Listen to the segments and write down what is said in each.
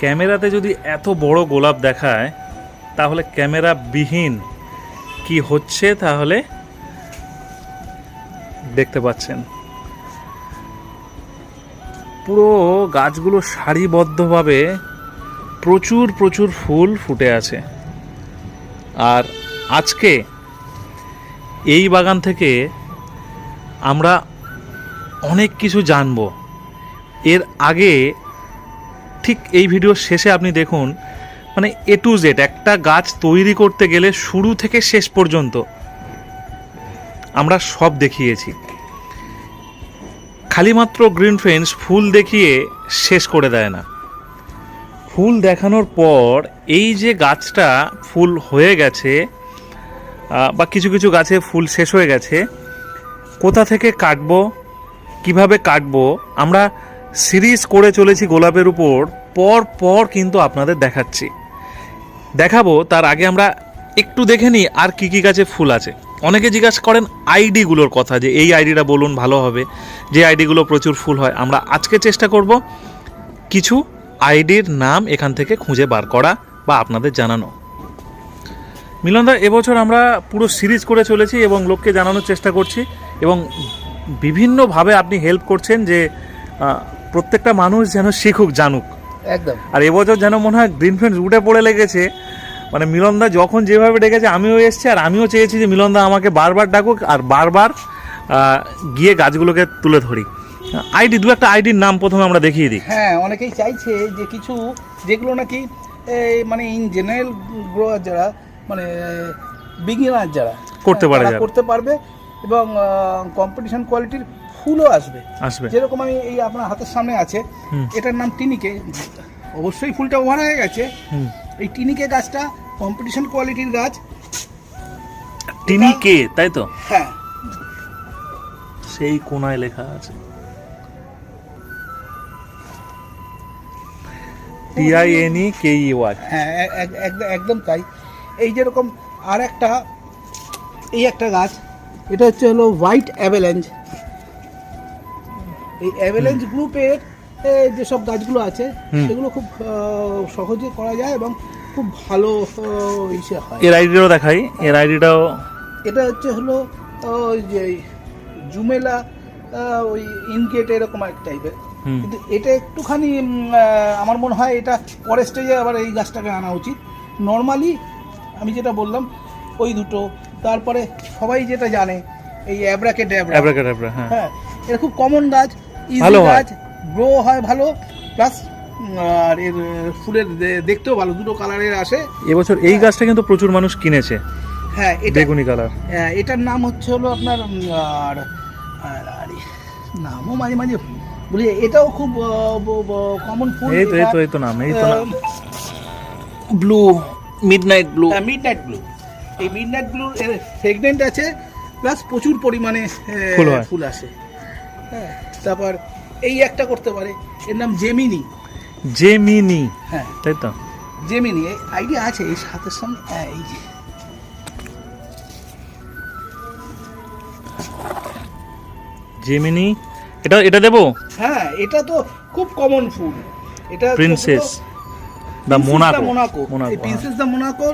ক্যামেরাতে যদি এত বড় গোলাপ দেখায়, তাহলে ক্যামেরা বিহীন। কি হচ্ছে তাহলে? দেখতে পাচ্ছেন। পুরো গাছগুলো সারিবদ্ধভাবে প্রচুর প্রচুর ফুল ফুটে আছে। আর আজকে এই বাগান থেকে আমরা অনেক কিছু জানব। এর আগে ঠিক এই ভিডিওর শেষে আপনি দেখুন মানে এ টু জেড একটা গাছ তৈরি করতে গেলে শুরু থেকে শেষ পর্যন্ত আমরা সব দেখিয়েছি। খালি মাত্র গ্রিন ফ্রেন্ডস ফুল দেখিয়ে শেষ করে দেয় না। ফুল দেখানোর পর এই যে গাছটা ফুল হয়ে গেছে বা কিছু কিছু গাছে ফুল শেষ হয়ে গেছে, কোথা থেকে কাটবো, কীভাবে কাটবো, আমরা সিরিজ করে চলেছি গোলাপের উপর, পর পর কিন্তু আপনাদের দেখাচ্ছি। দেখাবো, তার আগে আমরা একটু দেখে নিই আর কি কি গাছে ফুল আছে। অনেকে জিজ্ঞাসা করেন আইডিগুলোর কথা যে এই আইডিটা বলুন, ভালো হবে। যে আইডিগুলো প্রচুর ফুল হয়, আমরা আজকে চেষ্টা করব কিছু আইডির নাম এখান থেকে খুঁজে বার করা বা আপনাদের জানানো। মিলনদা এবছর আমরা পুরো সিরিজ করে চলেছি এবং লোককে জানানোর চেষ্টা করছি এবং বিভিন্নভাবে আপনি হেল্প করছেন যে প্রত্যেকটা মানুষ যেন শিখুক জানুক। একদম। আর এবছর যেন মনে হয় গ্রিন ফ্রেন্ডস উঠে পড়ে লেগেছে। মানে মিলনদা যখন যেভাবে ডেকেছে আমিও এসেছি আর আমিও চেয়েছি যে মিলনদা আমাকে বারবার ডাকুক আর বারবার গিয়ে গাছগুলোকে তুলে ধরি। আইডি দু একটা আইডির নাম প্রথমে আমরা দেখিয়ে দিই। হ্যাঁ অনেকেই চাইছে যে কিছু যেগুলো নাকি মানে ইন জেনারেল গ্রোয়ার যারা মানে বিগিনার যারা করতে পারে করতে পারবে এবং কম্পিটিশন কোয়ালিটির ফুলও আসবে। আসবে। যেরকম আমি এই আপনার হাতের সামনে আছে। এটার নাম টিনিকে। অবশ্যই ফুলটা ওভার হয়ে গেছে। এই টিনিকে গাছটা কম্পিটিশন কোয়ালিটির গাছ। টিনি কে তাই তো? হ্যাঁ। সেই কোনায় লেখা আছে। টিআইএনই কে ই ওয়াই হ্যাঁ এক- এক- একদম তাই। এই যেরকম আর একটা এই একটা গাছ এটা হচ্ছে হলো হোয়াইট অ্যাভেলেঞ্জ এই অ্যাভেলেঞ্জ গ্রুপের যেসব গাছগুলো আছে সেগুলো খুব সহজে করা যায় এবং খুব ভালো ইসে হয়। এর আইডিটাও দেখাই এর আইডিটাও এটা হচ্ছে হলো ওই যে জুমেলা ওই ইনগেট এরকম এক টাইপের কিন্তু এটা একটুখানি আমার মনে হয় এটা পরের স্টেজে আবার এই গাছটাকে আনা উচিত। নর্মালি আমি যেটা বললাম ওই দুটো তারপরে সবাই যেটা জানে এই অ্যাব্রাকে ড্যাবরা হ্যাঁ। হ্যাঁ এটা খুব কমন গাছ ভালো হয়। গাছ গ্রো হয় ভালো প্লাস আর এর ফুলের দেখতেও ভালো দুটো কালারের আসে। এবছর এই গাছটা কিন্তু প্রচুর মানুষ কিনেছে হ্যাঁ এটা বেগুনি কালার। হ্যাঁ, এটার নাম হচ্ছে হলো আপনার আর আর আরে, নামও মাঝে মাঝে বলি এটাও খুব কমন ফুল। এই তো এই তো এই তো নাম এই তো নাম। Blue midnight blue midnight blue এই মিড নাইট ব্লু এর ফ্রেগনেন্ট আছে প্লাস প্রচুর পরিমাণে ফুল ফুল আসে। হ্যাঁ। তারপর এই একটা করতে পারে। এর নাম জেমিনি জেমিনি হ্যাঁ। তাই তো? জেমিনি আইডিয়া আছে এই সাথের সামনে হ্যাঁ এই যে। জেমিনি এটা এটা দেবো? হ্যাঁ এটা তো খুব কমন ফুল এটা princess the Monaco Monaco princess the Monaco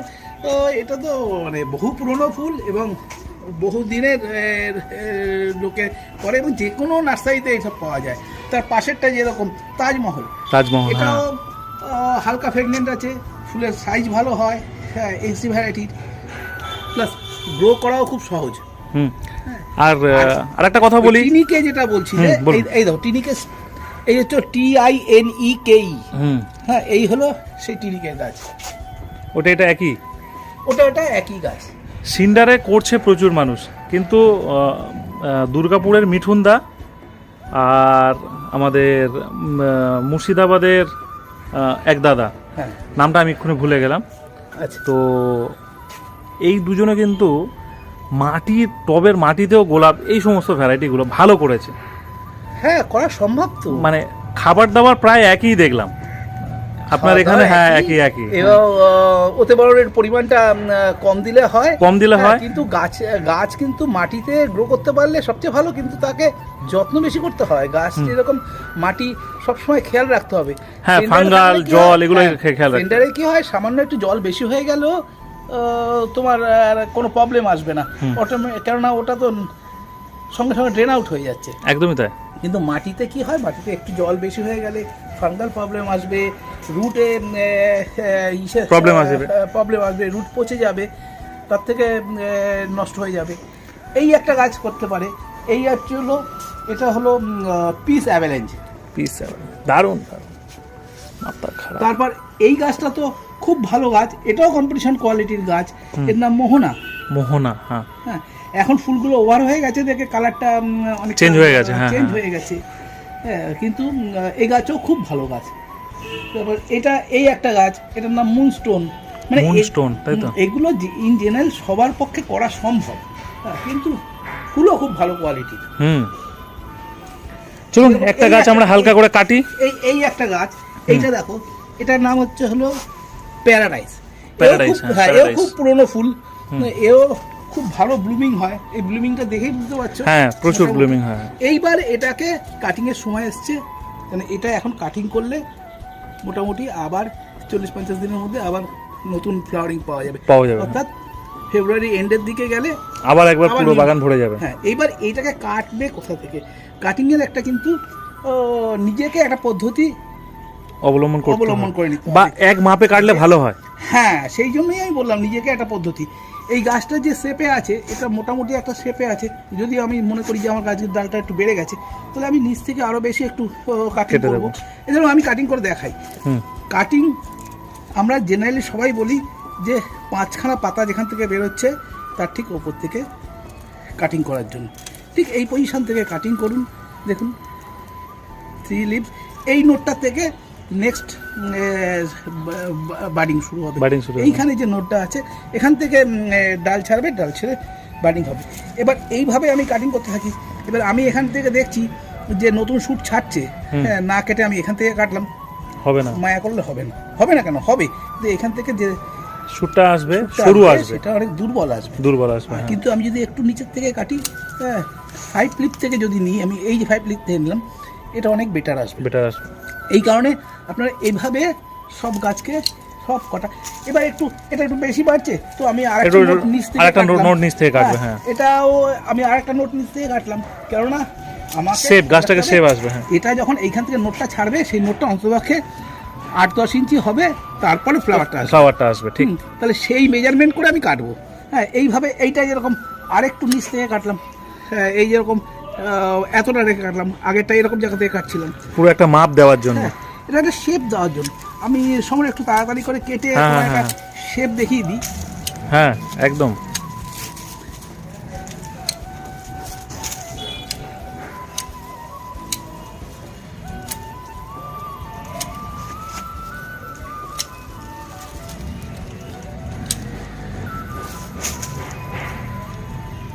তো এটা তো মানে বহু পুরনো ফুল এবং বহু দিনের এর, এর, লোকে করে এবং যে কোনো নার্সারিতে এইসব পাওয়া যায়। তার পাশেরটা যেরকম তাজমহল। তাজমহল হ্যাঁ। এটাও হালকা প্রেগনেন্ট আছে ফুলের সাইজ ভালো হয় হ্যাঁ এসি ভ্যারাইটির প্লাস গ্রো করাও খুব সহজ। হুম। আর আর একটা কথা বলি। টিনিকে যেটা বলছি। এই- দাও টিনিকে এই হচ্ছে টি আই এন ই কে ই হুম। হ্যাঁ এই হলো সেই টিনিকের গাছ। ওটা এটা একই? ওটা ওটা একই গাছ। সিন্ডারে করছে প্রচুর মানুষ। কিন্তু দুর্গাপুরের মিঠুনদা আর আমাদের মুর্শিদাবাদের এক দাদা। হ্যাঁ। নামটা আমি এক্ষুনি ভুলে গেলাম। আচ্ছা। তো এই দুজনে কিন্তু মাটির টবের মাটিতেও গোলাপ এই সমস্ত ভ্যারাইটিগুলো ভালো করেছে। হ্যাঁ করা সম্ভব তো। মানে খাবার দাবার প্রায় একই দেখলাম। আপনার এখানে হ্যাঁ একই একই ওতে বরণের পরিমাণটা কম দিলে হয়। কম দিলে হ্যাঁ, হয়। কিন্তু গাছ গাছ কিন্তু মাটিতে গ্রো করতে পারলে সবচেয়ে ভালো কিন্তু তাকে যত্ন বেশি করতে হয়। গাছ এরকম মাটি সবসময় খেয়াল রাখতে হবে। হ্যাঁ, ফাঙ্গাল, জল এগুলো হ্যাঁ, খেয়াল সেন্টারে কি হয়? সামান্য একটু জল বেশি হয়ে গেল তোমার কোনো প্রবলেম আসবে না। অটোমে- কেননা ওটা তো সঙ্গে সঙ্গে ড্রেন আউট হয়ে যাচ্ছে। একদমই তাই। কিন্তু মাটিতে কি হয়? মাটিতে একটু জল বেশি হয়ে গেলে ফাঙ্গাল প্রবলেম আসবে রুটে Problem আসবে। প্রবলেম আসবে রুট পচে যাবে তার থেকে নষ্ট হয়ে যাবে। এই একটা গাছ করতে পারে। এই হচ্ছে হলো এটা হলো পিস অ্যাভেলেঞ্জ পিস দারুণ দারুণ। তারপর এই গাছটা তো খুব ভালো গাছ এটাও কম্পিটিশন কোয়ালিটির গাছ। এর নাম মোহনা। মোহনা হ্যাঁ। হ্যাঁ এখন ফুলগুলো ওভার হয়ে গেছে দেখে কালারটা অনেক চেঞ্জ হয়ে গেছে, হ্যাঁ, চেঞ্জ হ্যাঁ। হয়ে গেছে। হ্যাঁ কিন্তু এই গাছও খুব ভালো গাছ। তারপর এটা এই একটা গাছ এটার নাম মুনস্টোন মানে এ- তাই তো? এগুলো ইন জেনারেল সবার পক্ষে করা সম্ভব। কিন্তু ফুলও খুব ভালো কোয়ালিটির হুম। চলুন একটা গাছ আমরা হালকা করে কাটি। এই এই একটা গাছ এইটা দেখো এটার নাম হচ্ছে হলো প্যারাডাইস প্যারাডাইস হ্যাঁ, হ্যাঁ এও খুব পুরনো ফুল। এও খুব ভালো ব্লুমিং হয়। এই ব্লুমিংটা দেখেই বুঝতে পারছ? হ্যাঁ প্রচুর ব্লুমিং হয়। এইবার এটাকে কাটিং এর সময় এসছে। মানে এটা এখন কাটিং করলে মোটামুটি আবার চল্লিশ পঞ্চাশ দিনের মধ্যে আবার নতুন ফ্লাওয়ারিং পাওয়া যাবে। পাওয়া যাবে। অর্থাৎ ফেব্রুয়ারি এন্ডের দিকে গেলে আবার একবার পুরো বাগান ভরে যাবে। হ্যাঁ এইবার এইটাকে কাটবে কোথা থেকে? কাটিং এর একটা কিন্তু নিজেকে একটা পদ্ধতি অবলম্বন করতে অবলম্বন করে নিতে বা এক মাপে কাটলে ভালো হয়। হ্যাঁ সেই জন্যই আমি বললাম নিজেকে একটা পদ্ধতি। এই গাছটা যে শেপে আছে এটা মোটামুটি একটা শেপে আছে। যদি আমি মনে করি যে আমার গাছের ডালটা একটু বেড়ে গেছে তাহলে আমি নিচ থেকে আরও বেশি একটু কাটিং করব। এজন্য আমি কাটিং করে দেখাই। কাটিং আমরা জেনারেলি সবাই বলি যে পাঁচখানা পাতা যেখান থেকে বেরোচ্ছে তার ঠিক ওপর থেকে কাটিং করার জন্য। ঠিক এই পজিশন থেকে কাটিং করুন দেখুন থ্রি লিভস এই নোটটা থেকে নেক্সট বাডিং শুরু হবে। Budding শুরু এইখানে যে নোটটা আছে এখান থেকে ডাল ছাড়বে ডাল ছেড়ে বাডিং হবে। এবার এইভাবে আমি কাটিং করতে থাকি। এবার আমি এখান থেকে দেখছি যে নতুন শ্যুট ছাড়ছে হ্যাঁ না কেটে আমি এখান থেকে কাটলাম। হবে না। মায়া করলে হবে না। হবে না কেন? হবে। যে এখান থেকে যে সুরটা আসবে সরু আসবে, আসবে। সেটা অনেক দুর্বল আসবে। দুর্বল আসবে হ্যাঁ। কিন্তু আমি যদি একটু নিচের থেকে কাটি হ্যাঁ ফাইভ ক্লিপ থেকে যদি নিই আমি এই যে ফাইভ ক্লিপ থেকে নিলাম এটা অনেক বেটার আসবে। বেটার আসবে। এই কারণে আপনারা এইভাবে সব গাছকে সব কটা এবার একটু এটা একটু বেশি বাড়ছে তো আমি আর নোট নিচ থেকে আরেকটা নোট- নিচ থেকে কাটবে, হ্যাঁ। এটাও আমি আরেকটা নোট নিচ থেকে কাটলাম কেননা আমাকে Shape, গাছটাকে হবে, আসবে, হ্যাঁ। এটা যখন এইখান থেকে নোটটা ছাড়বে সেই নোটটা অন্ততপক্ষে আট দশ ইঞ্চি হবে তারপরে ফ্লাওয়ারটা আসবে। ফ্লাওয়ারটা আসবে ঠিক। তাহলে সেই মেজারমেন্ট করে আমি কাটবো। হ্যাঁ এইভাবে এইটা যেরকম আরেকটু নিচ থেকে কাটলাম। হ্যাঁ এই যেরকম এতটা রেখে কাটলাম। আগেরটা এরকম জায়গা থেকে কাটছিলাম। পুরো একটা মাপ দেওয়ার জন্য। হ্যাঁ এটা একটা শেপ দেওয়ার জন্য। আমি সময় একটু তাড়াতাড়ি করে কেটে হ্যাঁ, হ্যাঁ, একটা শেপ দেখিয়ে দিই। হ্যাঁ একদম।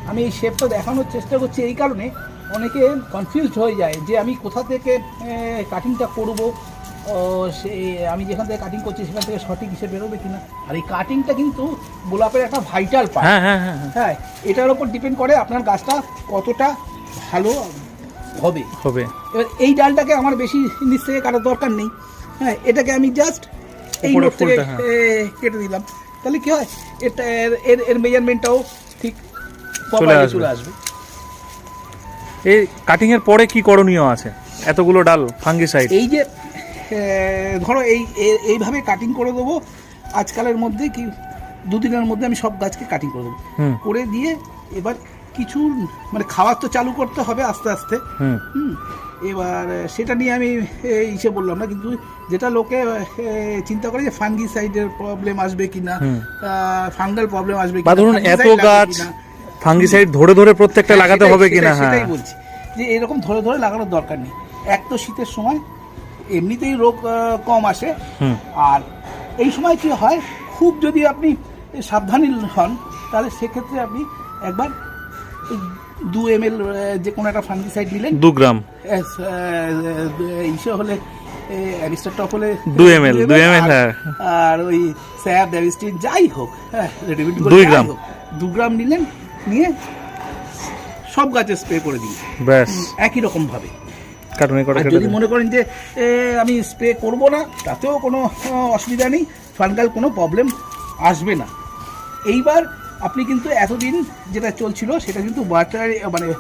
আমি এই শেপটা দেখানোর চেষ্টা করছি এই কারণে। অনেকে কনফিউজড হয়ে যায় যে আমি কোথা থেকে কাটিংটা করব সে আমি যেখান থেকে কাটিং করছি সেখান থেকে সঠিক হিসেবে বেরোবে কিনা। আর এই কাটিংটা কিন্তু গোলাপের একটা ভাইটাল পার্ট হ্যাঁ হ্যাঁ হ্যাঁ হ্যাঁ, হ্যাঁ এটার উপর ডিপেন্ড করে আপনার গাছটা কতটা ভালো হবে। হবে। এবার এই ডালটাকে আমার বেশি নিচ থেকে কাটার দরকার নেই। হ্যাঁ এটাকে আমি জাস্ট এই নোট থেকে কেটে দিলাম। তাহলে কি হয়? এটা এর এর এর মেজারমেন্টটাও ঠিক চলে আসবে। এই কাটিং এর পরে কি করণীয় আছে? এতগুলো ডাল ফাঙ্গিসাইড এই যে ধরো এই এইভাবে কাটিং করে দেবো। আজকালের মধ্যে কি দুদিনের মধ্যে আমি সব গাছকে কাটিং করে দেবো। করে দিয়ে এবার কিছু মানে খাবার তো চালু করতে হবে আস্তে আস্তে। হুম। এবার সেটা নিয়ে আমি ইসে বললাম না কিন্তু যেটা লোকে চিন্তা করে যে ফাঙ্গি সাইডের প্রবলেম আসবে কিনা। ফাঙ্গাল প্রবলেম আসবে কিনা, ধরুন এত গাছ কিনা। ফাঙ্গিসাইড ধরে ধরে প্রত্যেকটা হ্যাঁ, লাগাতে হবে কিনা হ্যাঁ। সেটাই বলছি যে এরকম ধরে ধরে লাগানোর দরকার নেই। এক তো শীতের সময় এমনিতেই রোগ কম আসে। আর এই সময় কি হয় খুব যদি আপনি সাবধানী হন তাহলে সেক্ষেত্রে আপনি একবার দু এম এল যে কোনো একটা ফাঙ্গিসাইড নিলেন। দু গ্রাম। ইসে হলে অ্যাবিস্টার টপলে দু ml, দু ml, হ্যাঁ। আর ওই স্যাপ ড্যাভিস্টিন যাই হোক হ্যাঁ দুই গ্রাম। দু গ্রাম নিলেন নিয়ে সব গাছে স্প্রে করে দিন ব্যাস। একই রকম ভাবে। করে যদি মনে করেন যে আমি স্প্রে করব না তাতেও কোনো অসুবিধা নেই ফানগাল কোনো প্রবলেম আসবে না। এইবার আপনি কিন্তু এতদিন যেটা চলছিল সেটা কিন্তু ওয়াটার মানে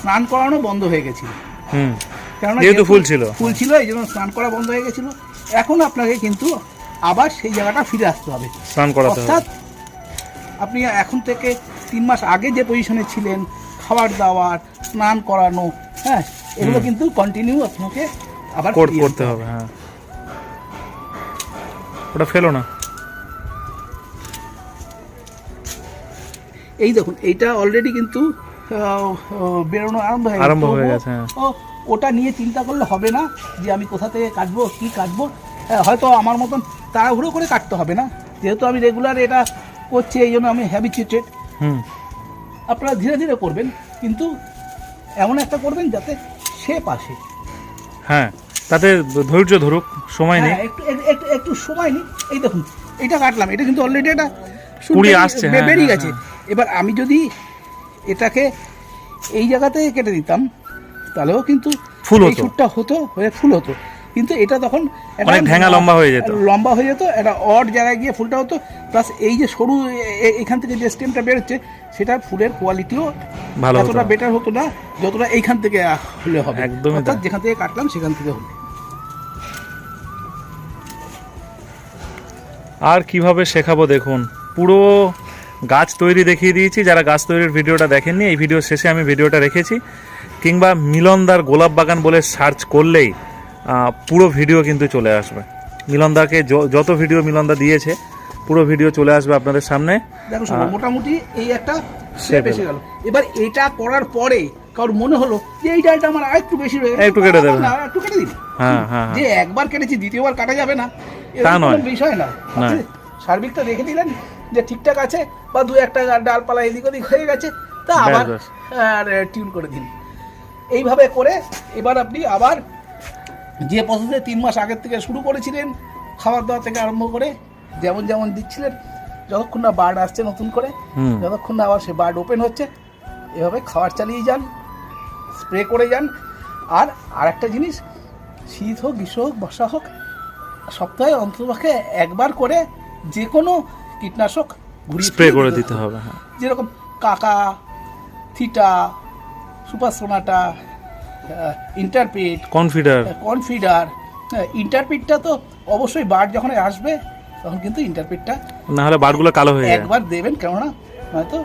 স্নান করানো বন্ধ হয়ে গেছিল। হুম। কেননা যেহেতু ফুল ছিল। ফুল ছিল এই জন্য স্নান করা বন্ধ হয়ে গেছিল। এখন আপনাকে কিন্তু আবার সেই জায়গাটা ফিরে আসতে হবে। স্নান হবে। অর্থাৎ আপনি এখন থেকে তিন মাস আগে যে পজিশনে ছিলেন খাবার দাবার স্নান করানো হ্যাঁ এগুলো কিন্তু কন্টিনিউ আপনাকে আবার করতে হবে হ্যাঁ। ওটা ফেলো না। এই দেখুন এইটা অলরেডি কিন্তু বেরোনো আরম্ভ হয়ে আরম্ভ হয়ে গেছে, হ্যাঁ। ওটা নিয়ে চিন্তা করলে হবে না যে আমি কোথা থেকে কাটবো কি কাটবো। হ্যাঁ, হয়তো আমার মতন তাড়াহুড়ো করে কাটতে হবে না। যেহেতু আমি রেগুলার এটা করছি এই জন্য আমি হ্যাবিচুয়েটেড আপনারা ধীরে ধীরে করবেন কিন্তু এমন একটা করবেন যাতে সে পাশে। হ্যাঁ তাতে ধৈর্য ধরুক সময় নেই। হ্যাঁ একটু একটু- একটু একটু সময় নেই এই দেখুন এটা কাটলাম এটা কিন্তু অলরেডি এটা কুড়ি বেরিয়ে- আসছে, হ্যাঁ, বেরিয়ে হ্যাঁ, গেছে। এবার আমি যদি এটাকে এই জায়গাতে কেটে দিতাম তাহলেও কিন্তু ফুল হতো। হতো হয়ে ফুল হতো। কিন্তু এটা তখন অনেক ঢেঙা লম্বা হয়ে যেত। লম্বা হয়ে যেত একটা অড জায়গায় গিয়ে ফুলটা হতো প্লাস এই যে সরু এখান থেকে যে স্টেমটা বেরোচ্ছে সেটা ফুলের কোয়ালিটিও ভালো না। বেটার হতো না যতটা এইখান থেকে হলে হবে অর্থাৎ যেখান থেকে কাটলাম সেখান থেকে হলে আর কীভাবে শেখাবো দেখুন পুরো গাছ তৈরি দেখিয়ে দিয়েছি যারা গাছ তৈরির ভিডিওটা দেখেননি এই ভিডিও শেষে আমি ভিডিওটা রেখেছি কিংবা মিলনদার গোলাপ বাগান বলে সার্চ করলেই পুরো ভিডিও কিন্তু চলে আসবে। মিলনদাকে য- যত ভিডিও মিলনদা দিয়েছে পুরো ভিডিও চলে আসবে আপনাদের সামনে। দেখো মোটামুটি এই একটা shape এসে গেল। এবার এটা করার পরে কারোর মনে হলো যে এই ডালটা আমার আরেকটু বেশি রয়ে একটু কেটে দেবে। একটু কেটে দিন হ্যাঁ হ্যাঁ যে হ্যাঁ একবার কেটেছি দ্বিতীয়বার কাটা যাবে না। তা নয়। বিষয় না। সার্বিকটা রেখে দিলেন যে ঠিকঠাক আছে বা দু একটা ডালপালা এদিক ওদিক হয়ে গেছে তা আবার আর টিউন করে দিন। এইভাবে করে এবার আপনি আবার যে প্রসেসে তিন মাস আগের থেকে শুরু করেছিলেন খাবার দাওয়া থেকে আরম্ভ করে যেমন যেমন দিচ্ছিলেন যতক্ষণ না বার্ড আসছে নতুন করে। যতক্ষণ না আবার সে বার্ড ওপেন হচ্ছে এভাবে খাবার চালিয়ে যান স্প্রে করে যান। আর আরেকটা জিনিস শীত হোক গ্রীষ্ম হোক বর্ষা হোক সপ্তাহে অন্ততপক্ষে একবার করে যে কোনো কীটনাশক স্প্রে করে দিতে দিতে হবে হ্যাঁ। যেরকম কাকা থিটা সুপার সোনাটা ইন্টারপিট কনফিডার কনফিডার ইন্টারপিটটা তো অবশ্যই বার যখন আসবে তখন কিন্তু ইন্টারপিটটা না হলে বারগুলো কালো হয়ে যায়। একবার দেবেন কেননা হয়তো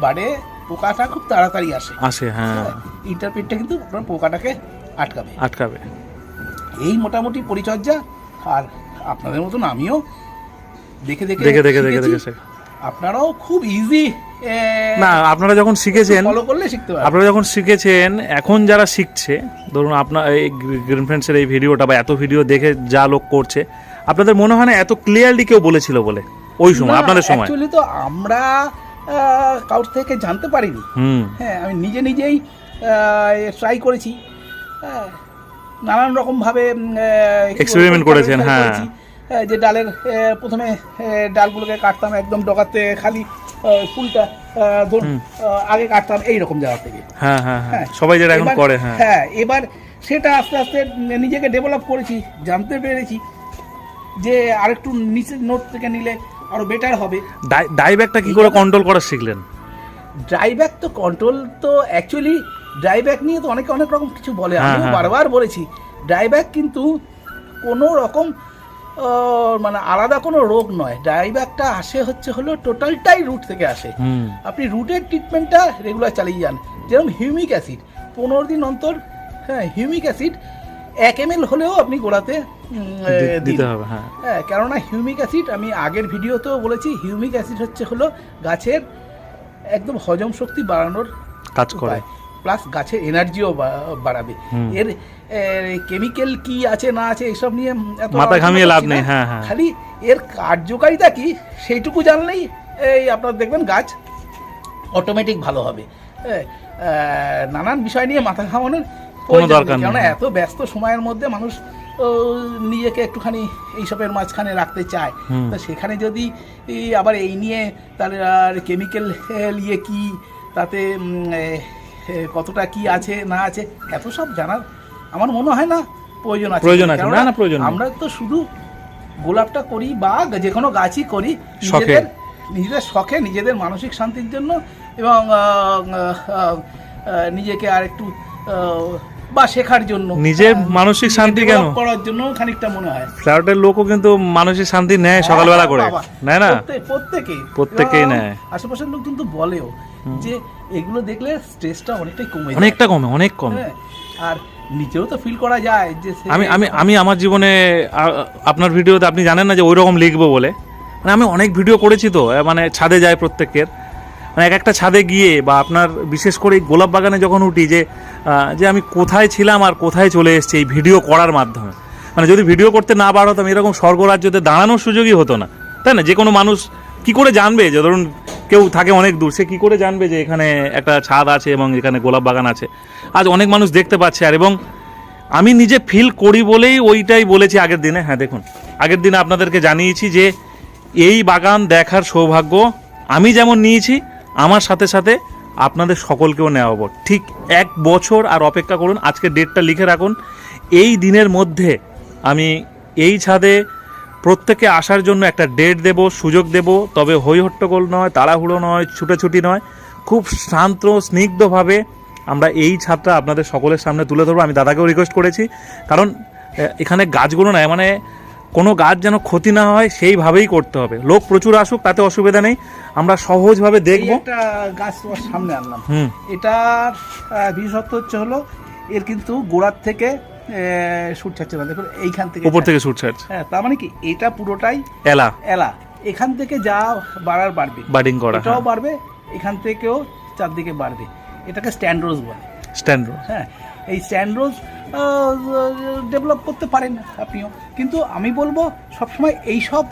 বারে পোকাটা খুব তাড়াতাড়ি আসে। আসে হ্যাঁ। ইন্টারপিটটা কিন্তু আপনার পোকাটাকে আটকাবে। আটকাবে। এই মোটামুটি পরিচর্যা আর আপনাদের মতন আমিও দেখে দেখে দেখে দেখে দেখে দেখে আপনারাও খুব ইজি না আপনারা যখন শিখেছেন ফলো করলে শিখতে পারবেন। আপনারা যখন শিখেছেন এখন যারা শিখছে ধরুন আপনার এই গ্রিন ফ্রেন্ডসের এই ভিডিওটা বা এত ভিডিও দেখে যা লোক করছে আপনাদের মনে হয় না এত ক্লিয়ারলি কেউ বলেছিল বলে? ওই সময় আপনাদের সময়? অ্যাকচুয়ালি তো আমরা কারোর থেকে জানতে পারিনি। হুম। হ্যাঁ আমি নিজে নিজেই ট্রাই করেছি। হ্যাঁ, নানান রকমভাবে Experiment করেছেন, হ্যাঁ। যে ডালের প্রথমে ডালগুলোকে কাটতাম একদম ডকাতে খালি। ফুলটা ধরুন আগে কাটতাম এই রকম জায়গা থেকে। হ্যাঁ হ্যাঁ হ্যাঁ। হ্যাঁ। সবাই যেটা এখন করে হ্যাঁ। হ্যাঁ এবার সেটা আস্তে আস্তে নিজেকে ডেভেলপ করেছি জানতে পেরেছি যে আরেকটু নিচে নোট থেকে নিলে আরও বেটার হবে। ডাই ব্যাগটা কি করে কন্ট্রোল করা শিখলেন? ড্রাই ব্যাক তো কন্ট্রোল তো অ্যাকচুয়ালি ড্রাই ব্যাক নিয়ে তো অনেকে অনেক রকম কিছু বলে আমি। বারবার বলেছি। ড্রাই ব্যাক কিন্তু কোনো রকম মানে আলাদা কোনো রোগ নয়। ড্রাই আসে হচ্ছে হলো টোটালটাই রুট থেকে আসে। আপনি রুটের ট্রিটমেন্টটা রেগুলার চালিয়ে যান। যেরকম হিউমিক অ্যাসিড পনেরো দিন অন্তর হ্যাঁ হিউমিক অ্যাসিড এক এম হলেও আপনি গোড়াতে। দিতে হবে হ্যাঁ। হ্যাঁ কেননা হিউমিক অ্যাসিড আমি আগের ভিডিওতেও বলেছি হিউমিক অ্যাসিড হচ্ছে হলো গাছের একদম হজম শক্তি বাড়ানোর কাজ করে। প্লাস গাছের এনার্জিও বাড়াবে। এর কেমিক্যাল কি আছে না আছে এসব নিয়ে মাথা ঘামিয়ে লাভ নেই, হ্যাঁ, হ্যাঁ। খালি এর কার্যকারিতা কি সেইটুকু জানলেই এই আপনার দেখবেন গাছ অটোমেটিক ভালো হবে নানান বিষয় নিয়ে মাথা ঘামানোর নেই। দরকার নেই, কেননা হ্যাঁ। এত ব্যস্ত সময়ের মধ্যে মানুষ নিজেকে একটুখানি এইসবের মাঝখানে রাখতে চায়। তা সেখানে যদি আবার এই নিয়ে তার আর কেমিক্যাল নিয়ে কি তাতে কতটা কি আছে না আছে এত সব জানার আমার মনে হয় না প্রয়োজন আছে প্রয়োজন আছে। না, না, প্রয়োজন আমরা তো শুধু গোলাপটা করি বা যে কোনো গাছই করি। নিজেদের নিজেদের শখে নিজেদের মানসিক শান্তির জন্য এবং নিজেকে আর একটু আহ, বা শেখার জন্য। নিজের মানসিক শান্তি কেন? করার জন্য খানিকটা মনে হয়। ফ্ল্যাটের লোকও কিন্তু মানসিক শান্তি নেয় সকালবেলা করে। হ্যাঁ, নেয় না? প্রত্যেক- প্রত্যেকেই। নেয়। আশেপাশের লোক কিন্তু বলেও যে এগুলো দেখলে স্ট্রেসটা অনেকটাই কমে অনেকটা কমে অনেক কমে। হ্যাঁ, আর নিজেও তো ফিল করা যায় যে আমি আমি আমি আমার জীবনে আপনার ভিডিওতে আপনি জানেন না যে ওই রকম লিখব বলে। মানে আমি অনেক ভিডিও করেছি তো মানে ছাদে যায় প্রত্যেকের। মানে এক একটা ছাদে গিয়ে বা আপনার বিশেষ করে গোলাপ বাগানে যখন উঠি যে যে আমি কোথায় ছিলাম আর কোথায় চলে এসেছি এই ভিডিও করার মাধ্যমে। মানে যদি ভিডিও করতে না বার হতাম এরকম স্বর্গরাজ্যতে দাঁড়ানোর সুযোগই হতো না। তাই না? যে কোনো মানুষ কি করে জানবে যে, ধরুন কেউ থাকে অনেক দূর, সে কী করে জানবে যে এখানে একটা ছাদ আছে এবং এখানে গোলাপ বাগান আছে? আজ অনেক মানুষ দেখতে পাচ্ছে আর এবং আমি নিজে ফিল করি বলেই ওইটাই বলেছি আগের দিনে। হ্যাঁ দেখুন, আগের দিনে আপনাদেরকে জানিয়েছি যে, এই বাগান দেখার সৌভাগ্য আমি যেমন নিয়েছি আমার সাথে সাথে আপনাদের সকলকেও নেওয়া হব। ঠিক এক বছর আর অপেক্ষা করুন, আজকে ডেটটা লিখে রাখুন। এই দিনের মধ্যে আমি এই ছাদে প্রত্যেকে আসার জন্য একটা ডেট দেব, সুযোগ দেব। তবে হই হট্টগোল নয়, তাড়াহুড়ো নয়, ছুটোছুটি নয়। খুব শান্ত, স্নিগ্ধভাবে আমরা এই ছাদটা আপনাদের সকলের সামনে তুলে ধরবো। আমি দাদাকেও রিকোয়েস্ট করেছি। কারণ এখানে গাছগুলো নয় মানে কোনো গাছ যেন ক্ষতি না হয় সেইভাবেই করতে হবে। লোক প্রচুর আসুক তাতে অসুবিধা নেই। আমরা সহজভাবে দেখব। একটা গাছ তোমার সামনে আনলাম। হুম। এটার বিশেষত্ব হচ্ছে হলো এর কিন্তু গোড়ার থেকে শুট ছাড়ছে না। দেখুন এইখান থেকে উপর থেকে শুট ছাড়ছে। হ্যাঁ তার মানে কি? এটা পুরোটাই এলা। এলা। এখান থেকে যা বাড়ার বাড়বে বাডিং করা হ্যাঁ। এটাও বাড়বে এখান থেকেও চারদিকে বাড়বে। এটাকে স্ট্যান্ড রোজ বলে। Stand rose. হ্যাঁ এই স্ট্যান্ড রোজ ডেভেলপ করতে পারেন আপনিও। কিন্তু আমি বলব সবসময় এই সব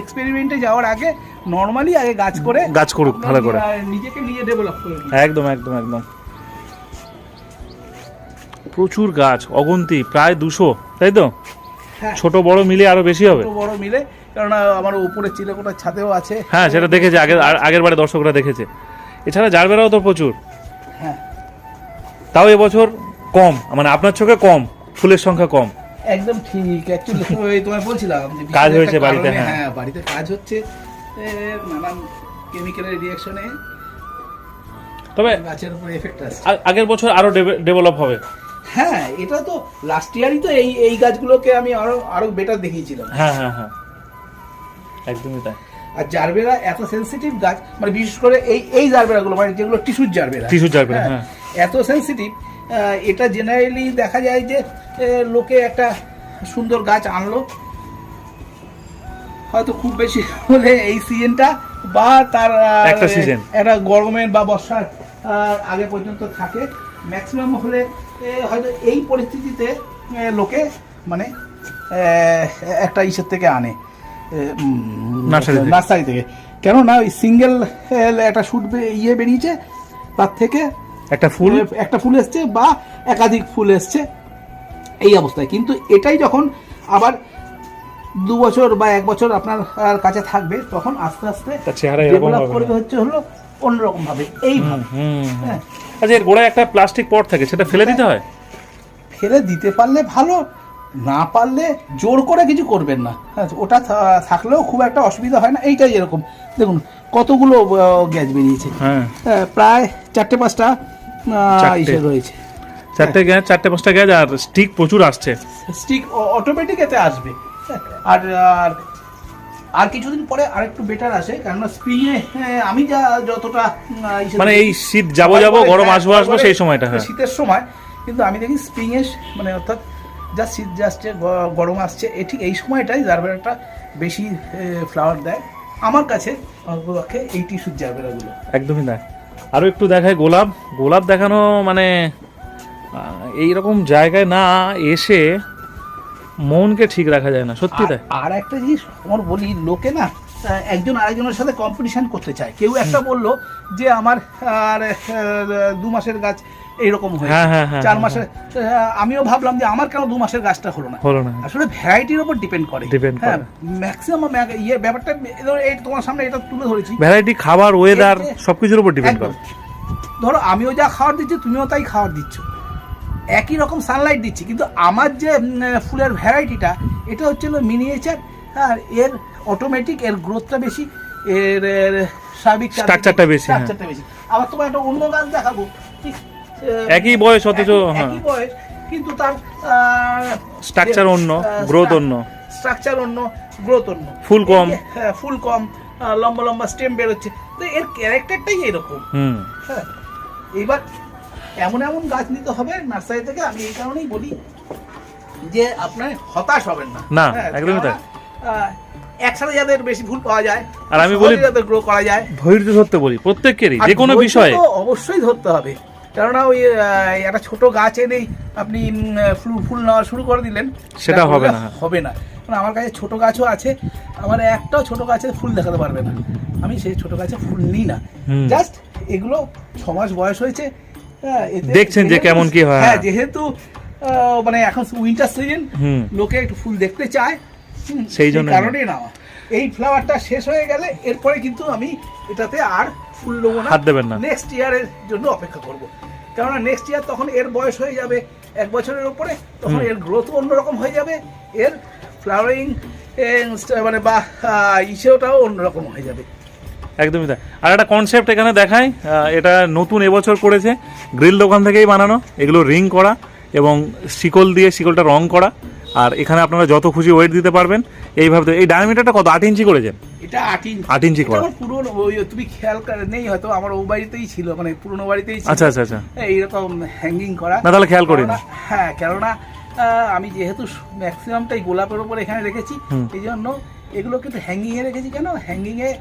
এক্সপেরিমেন্টে যাওয়ার আগে নর্মালি আগে গাছ করে গাছ করুক ভালো করে। নিজেকে নিজে ডেভেলপ করে একদম একদম একদম। প্রচুর গাছ অগন্তি প্রায় দুশো তাই তো? হ্যাঁ। ছোট বড় মিলে আরও বেশি হবে। ছোট বড় মিলে কারণ আমার উপরে চিলেকোটার ছাদেও আছে। হ্যাঁ সেটা দেখেছে আগের আগের বারে দর্শকরা দেখেছে। এছাড়া জারবেরাও তো প্রচুর। হ্যাঁ। তাও এবছর কম মানে আপনার চোখে কম। ফুলের সংখ্যা কম। একদম ঠিক। অ্যাকচুয়ালি তোমায় বলছিলাম কাজ হয়েছে বাড়িতে, হ্যাঁ। হ্যাঁ বাড়িতে কাজ হচ্ছে। নানান কেমিক্যালের রিয়াকশনে তবে গাছের উপর এফেক্ট আছে আগের বছর আরও ডেভেলপ হবে। হ্যাঁ এটা তো লাস্ট ইয়ারই তো এই এই গাছগুলোকে আমি আরও আরও বেটার দেখিয়েছিলাম। হ্যাঁ হ্যাঁ হ্যাঁ। একদমই তাই। আর জারবেরা এত সেনসিটিভ গাছ মানে বিশেষ করে এই এই জারবেরাগুলো মানে যেগুলো টিস্যুর জারবেরা। টিস্যুর জারবেরা, হ্যাঁ। এত সেনসিটিভ এটা জেনারেলি দেখা যায় যে লোকে একটা সুন্দর গাছ আনলো। হয়তো খুব বেশি হলে এই সিজনটা বা তার একটা season। একটা গরমের বা বর্ষার আগে পর্যন্ত থাকে। ম্যাক্সিমাম হলে হয়তো এই পরিস্থিতিতে লোকে মানে একটা ইসের থেকে আনে। নার্সারি নার্সারি থেকে। কেননা ওই সিঙ্গেল একটা শুট ইয়ে বেরিয়েছে তার থেকে একটা ফুল? একটা ফুল এসছে বা একাধিক ফুল এসছে। এই অবস্থায়। কিন্তু এটাই যখন আবার দু বছর বা এক বছর আপনার কাছে থাকবে তখন আস্তে আস্তে ডেভেলপ করবে হচ্ছে হলো অন্যরকম ভাবে। এইভাবে হ্যাঁ। আচ্ছা এর গোড়ায় একটা প্লাস্টিক পট থাকে সেটা ফেলে দিতে হয়? ফেলে দিতে পারলে ভালো না পারলে জোর করে কিছু করবেন না। হ্যাঁ ওটা থাকলেও খুব একটা অসুবিধা হয় না এইটাই এরকম। দেখুন কতগুলো গ্যাস বেরিয়েছে। হ্যাঁ। হ্যাঁ, প্রায় চারটে পাঁচটা ইসে রয়েছে। চারটে গ্যাস চারটে পাঁচটা গ্যাস আর স্টিক প্রচুর আসছে। স্টিক অটোমেটিক এতে আসবে। আর আর আর কিছুদিন পরে আরেকটু বেটার আসে কেননা স্প্রিংয়ে আমি যা যতটা মানে এই শীত যাব যাব গরম হ্যাঁ, আসব আসব সেই সময়টা হ্যাঁ। শীতের সময় কিন্তু আমি দেখি স্প্রিংয়ে মানে অর্থাৎ যা শীত যাচ্ছে গরম আসছে এ ঠিক এই সময়টাই জারবেরাটা বেশি ফ্লাওয়ার দেয়। আমার কাছে অন্ততপক্ষে এই টিস্যুর জারবেরাগুলো। একদমই তাই আরও একটু দেখায় গোলাপ। গোলাপ দেখানো মানে এই রকম জায়গায় না এসে মনকে ঠিক রাখা যায় না সত্যি তাই? আর- একটা জিনিস আমার বলি লোকে না একজন আরেকজনের সাথে কম্পিটিশন করতে চায়। কেউ একটা বলল যে আমার আর দু মাসের গাছ এইরকম হয়ে হ্যাঁ, হ্যাঁ, হ্যাঁ, চার মাসের আমিও ভাবলাম যে আমার কেন দু মাসের গাছটা হলো না? হলো না। আসলে ভ্যারাইটির উপর ডিপেন্ড করে। করে। হ্যাঁ ম্যাক্সিমাম ইয়ে ব্যাপারটা এই তোমার সামনে এটা তুলে ধরেছি। ভ্যারাইটি খাবার ওয়েদার সবকিছুর উপর ডিপেন্ড করে। ধরো আমিও যা খাবার দিচ্ছি তুমিও তাই খাবার দিচ্ছ। একই রকম সানলাইট দিচ্ছি। কিন্তু আমার যে ফুলের ভ্যারাইটিটা এটা হচ্ছে মিনিয়েচার আর এর অটোমেটিক এর গ্রোথটা বেশি এর স্বাভাবিক Structure-টা বেশি, হ্যাঁ। স্ট্রাকচারটা বেশি। আবার তোমার একটা অন্য গাছ দেখাবো। ঠিক একই বয়স অথচ একই- হ্যাঁ। বয়স কিন্তু তার Structure অন্য, growth অন্য। স্ট্রাকচার অন্য গ্রোথ অন্য। ফুল কম। হ্যাঁ ফুল কম লম্বা লম্বা স্টেম বেরোচ্ছে। তো এর ক্যারেক্টারটাই এরকম। হুম। হ্যাঁ। এইবার এমন এমন গাছ নিতে হবে নার্সারি থেকে আমি এই কারণেই বলি যে আপনার হতাশ হবেন না। না, হ্যাঁ, একদমই তাই। একসাথে যাদের বেশি ফুল পাওয়া যায় আর আমি বলি- যাদের গ্রো করা যায়। ধৈর্য ধরতে বলি প্রত্যেকেরই যে কোনো বিষয়ে। অবশ্যই ধরতে হবে। কেননা ওই একটা ছোট গাছ এনেই আপনি ফুল ফুল নেওয়া শুরু করে দিলেন সেটা হবে না। হবে না। কারণ আমার কাছে ছোট গাছও আছে আমার একটাও ছোট গাছে ফুল দেখাতে পারবে না। আমি সেই ছোট গাছে ফুল নিই না। জাস্ট এগুলো ছ মাস বয়স হয়েছে হ্যাঁ, দেখছেন যে কেমন কি হয়। হ্যাঁ যেহেতু মানে এখন উইন্টার সিজন। লোকে একটু ফুল দেখতে চায়। সেই জন্য কারণে নেওয়া। এই ফ্লাওয়ারটা শেষ হয়ে গেলে এরপরে কিন্তু আমি এটাতে আর ফুল নেব না। হাত দেবেন না। নেক্সট ইয়ারের জন্য অপেক্ষা করব। কেননা নেক্সট ইয়ার তখন এর বয়স হয়ে যাবে এক বছরের উপরে তখন এর গ্রোথ অন্যরকম হয়ে যাবে এর ফ্লাওয়ারিং মানে বা ইসেওটাও অন্যরকম হয়ে যাবে। একদমই তাই। আর একটা কনসেপ্ট এখানে দেখাই আহ, এটা নতুন এবছর করেছে গ্রিল দোকান থেকেই বানানো এগুলো রিং করা এবং শিকল দিয়ে শিকলটা রং করা। আর এখানে আপনারা যত খুশি ওয়েট দিতে পারবেন এইভাবে এই ডায়ামিটারটা কত? আট ইঞ্চি করেছেন? এটা আট ইঞ্চি। আট ইঞ্চি করা। পুরোনো তুমি খেয়াল করে নেই হয়তো আমার ও বাড়িতেই ছিল মানে পুরোনো বাড়িতেই আচ্ছা আচ্ছা আচ্ছা। এইরকম হ্যাঙ্গিং করা। না, তাহলে খেয়াল করিনি। কেননা- হ্যাঁ কেননা আমি যেহেতু ম্যাক্সিমামটাই গোলাপের উপর এখানে রেখেছি এই জন্য এগুলো কিন্তু হ্যাঙ্গিং এ রেখেছি কেন? হ্যাঙ্গিং এ এ,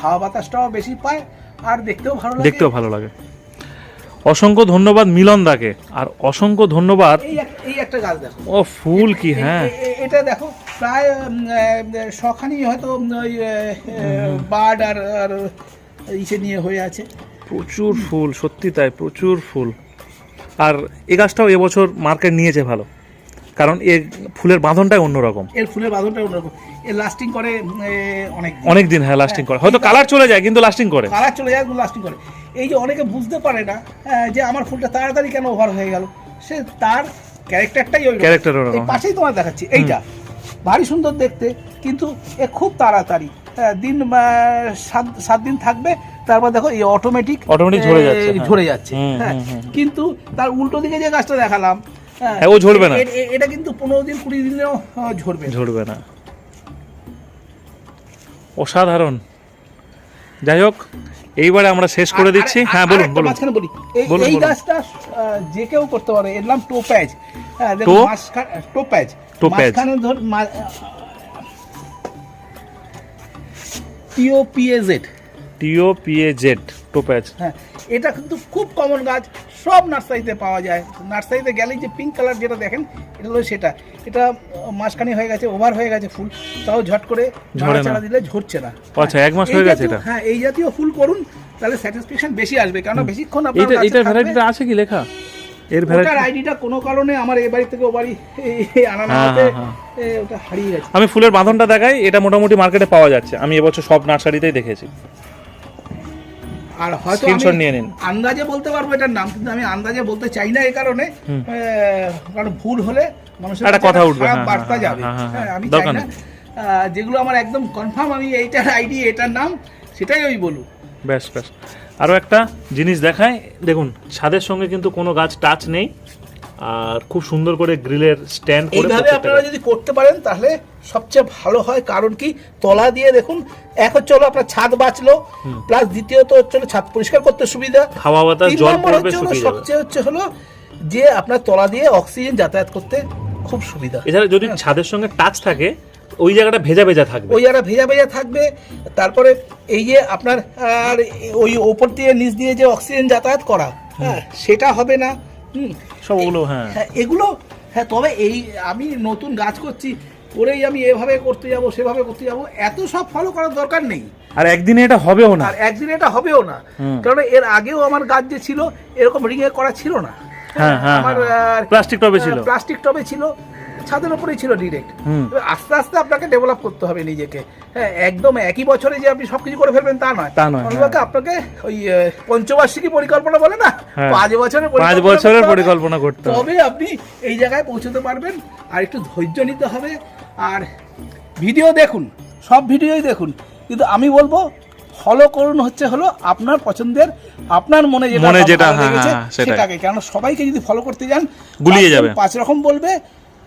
হাওয়া বাতাসটাও বেশি পায় আর দেখতেও ভালো লাগে। দেখতেও ভালো লাগে। অসংখ্য ধন্যবাদ মিলন দাকে। আর অসংখ্য ধন্যবাদ এই একটা গাছ দেখো। ও ফুল কি হ্যাঁ। এটা দেখো প্রায় শখানি হয়তো ওই বার্ড আর আর ইসে নিয়ে হয়ে আছে। প্রচুর ফুল সত্যি তাই প্রচুর ফুল। আর এ গাছটাও এবছর মার্কেট নিয়েছে ভালো। কারণ এর ফুলের বাঁধনটাই অন্যরকম। এর ফুলের বাঁধনটা অন্যরকম। এর লাস্টিং করে অনেক অনেক দিন হ্যাঁ লাস্টিং করে। হয়তো কালার চলে যায় কিন্তু লাস্টিং করে। কালার চলে যায় কিন্তু লাস্টিং করে। এই যে অনেকে বুঝতে পারে না আহ, যে আমার ফুলটা তাড়াতাড়ি কেন ওভার হয়ে গেল সে তার ক্যারেক্টারটাই ওই ক্যারেক্টার ওরকম, পাশেই তোমার দেখাচ্ছি এইটা। ভারী সুন্দর দেখতে কিন্তু এ খুব তাড়াতাড়ি। হ্যাঁ, দিন সাত সাত দিন থাকবে তারপর দেখো এই অটোমেটিক Automatic ঝরে যাচ্ছে, হ্যাঁ। ঝরে যাচ্ছে। হ্যাঁ। কিন্তু তার উল্টো দিকে যে গাছটা দেখালাম হ্যাঁ, হ্যাঁ, ও ঝরবে না। এটা কিন্তু পনেরো দিন কুড়ি দিনেও ঝরবে। ঝরবে না। অসাধারণ। যাই হোক এইবারে আমরা শেষ করে দিচ্ছি। হ্যাঁ বলুন বলুন। বলি। এই। গাছটা যে কেউ করতে পারে। এর নাম টোপ্যাজ। হ্যাঁ টোপ্যাজ। টোপ্যাজ। ধর টিওপিএজেড টিও পিএ জেড টোপ্যাচ হ্যাঁ এটা কিন্তু খুব কমন গাছ। সব নার্সারিতে পাওয়া যায়। নার্সারিতে গেলেই যে পিঙ্ক কালার যেটা দেখেন এটা হলো সেটা। এটা মাঝখানে হয়ে গেছে ওভার হয়ে গেছে ফুল। তাও ঝট করে না। নাড়াচাড়া দিলে ঝরছে না। আচ্ছা, এক মাস হয়ে গেছে এটা? হ্যাঁ এই জাতীয় ফুল করুন তাহলে স্যাটিসফ্যাকশন বেশি আসবে। কারণ বেশিক্ষণ আপনার এইটার থাকবে। ভ্যারাইটিটা আছে কি লেখা? এর ভ্যারাইটি আইডিটা কোনো কারণে আমার এ বাড়ি থেকে ও বাড়ি এই আনা হ্যাঁ, নামাতে হ্যাঁ, এ, ওটা হারিয়ে গেছে। আমি ফুলের বাঁধনটা দেখাই এটা মোটামুটি মার্কেটে পাওয়া যাচ্ছে। আমি এবছর সব নার্সারিতেই দেখেছি। আর হয়তো Screenshot নিয়ে নিন। আন্দাজে বলতে পারব এটার নাম কিন্তু আমি আন্দাজে বলতে চাই না এই কারণে। কারণ ভুল হলে মানুষের একটা কথা উঠবে, হ্যাঁ, বার্তা হ্যাঁ, যাবে। হ্যাঁ, আমি চাই না যেগুলো আমার একদম কনফার্ম আমি এইটার আইডি এটার নাম সেটাই ওই বলুক ব্যাস ব্যাস আরও একটা জিনিস দেখায় দেখুন ছাদের সঙ্গে কিন্তু কোনো গাছ টাচ নেই। আর খুব সুন্দর করে গ্রিলের স্ট্যান্ড করে এইভাবে আপনারা যদি করতে পারেন তাহলে সবচেয়ে ভালো হয় কারণ কি তলা দিয়ে দেখুন এক হচ্ছে হলো আপনার ছাদ বাঁচলো প্লাস দ্বিতীয়ত হচ্ছে হলো ছাদ পরিষ্কার করতে সুবিধা। হাওয়া বাতাস জল পড়বে সবচেয়ে হচ্ছে হলো যে আপনার তলা দিয়ে অক্সিজেন যাতায়াত করতে খুব সুবিধা। এছাড়া যদি ছাদের সঙ্গে টাচ থাকে ওই জায়গাটা ভেজা ভেজা থাকবে। ওই যারা ভেজা ভেজা থাকবে তারপরে এই যে আপনার আর ওই ওপর দিয়ে নিচ দিয়ে যে অক্সিজেন যাতায়াত করা হ্যাঁ সেটা হবে না। হুম সব ওগুলো হ্যাঁ হ্যাঁ এগুলো হ্যাঁ তবে এই আমি নতুন গাছ করছি করেই আমি এভাবে করতে যাব সেভাবে করতে যাব এত সব ফলো করার দরকার নেই আর একদিনে এটা হবেও না আর একদিন এটা হবেও না। কারণ এর আগেও আমার গাছ যে ছিল এরকম রিঙে করা ছিল না হ্যাঁ, হ্যাঁ, আমার হ্যাঁ। প্লাস্টিক টবে ছিল। প্লাস্টিক টবে ছিল ছাদের উপরেই ছিল ডিরেক্ট আস্তে আস্তে আপনাকে ডেভেলপ করতে হবে নিজেকে। হ্যাঁ একদম একই বছরে যে আপনি সবকিছু করে ফেলবেন তা নয়। তা নয়, অন্তত আপনাকে ওই পঞ্চবার্ষিকী পরিকল্পনা বলে না? হ্যাঁ। পাঁচ বছরের পাঁচ বছরের পরিকল্পনা করতে তবে আপনি এই জায়গায় পৌঁছতে পারবেন আর একটু ধৈর্য নিতে হবে। আর ভিডিও দেখুন সব ভিডিওই দেখুন। কিন্তু আমি বলব ফলো করুন হচ্ছে হলো আপনার পছন্দের আপনার মনে যেটা মনে যেটা, হ্যাঁ, হ্যাঁ। সেটাকে। কেন সবাইকে যদি ফলো করতে যান গুলিয়ে যাবে। পাঁচ রকম বলবে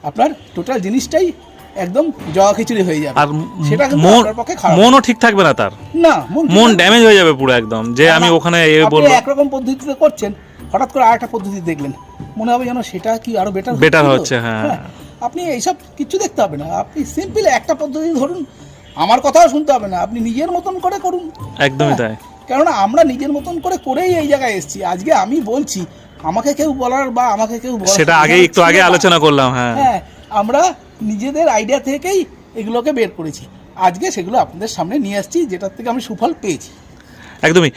আপনার টোটাল জিনিসটাই একদম জগা খিচুড়ি হয়ে যাবে। আর সেটা কিন্তু আপনার পক্ষে খারাপ। মনও ঠিক থাকবে না তার। না মন ড্যামেজ হয়ে যাবে পুরো একদম। যে আমি ওখানে এ আপনি বলব। একরকম পদ্ধতিতে করছেন হঠাৎ করে আরেকটা পদ্ধতি দেখলেন। মনে হবে যেন সেটা কি আরও বেটার বেটার হচ্ছে, হ্যাঁ। আপনি এইসব কিছু দেখতে হবে না। আপনি সিম্পল একটা পদ্ধতি ধরুন আমার কথাও শুনতে হবে না। আপনি নিজের মতন করে করুন। একদমই হ্যাঁ, তাই। কেননা আমরা নিজের মতন করে করেই এই জায়গায় এসেছি। আজকে আমি বলছি আমাকে কেউ বলার বা আমাকে কেউ সেটা আগে একটু আগে আলোচনা করলাম হ্যাঁ। হ্যাঁ আমরা নিজেদের আইডিয়া থেকেই এগুলোকে বের করেছি। আজকে সেগুলো আপনাদের সামনে নিয়ে আসছি যেটার থেকে আমি সুফল পেয়েছি। একদমই।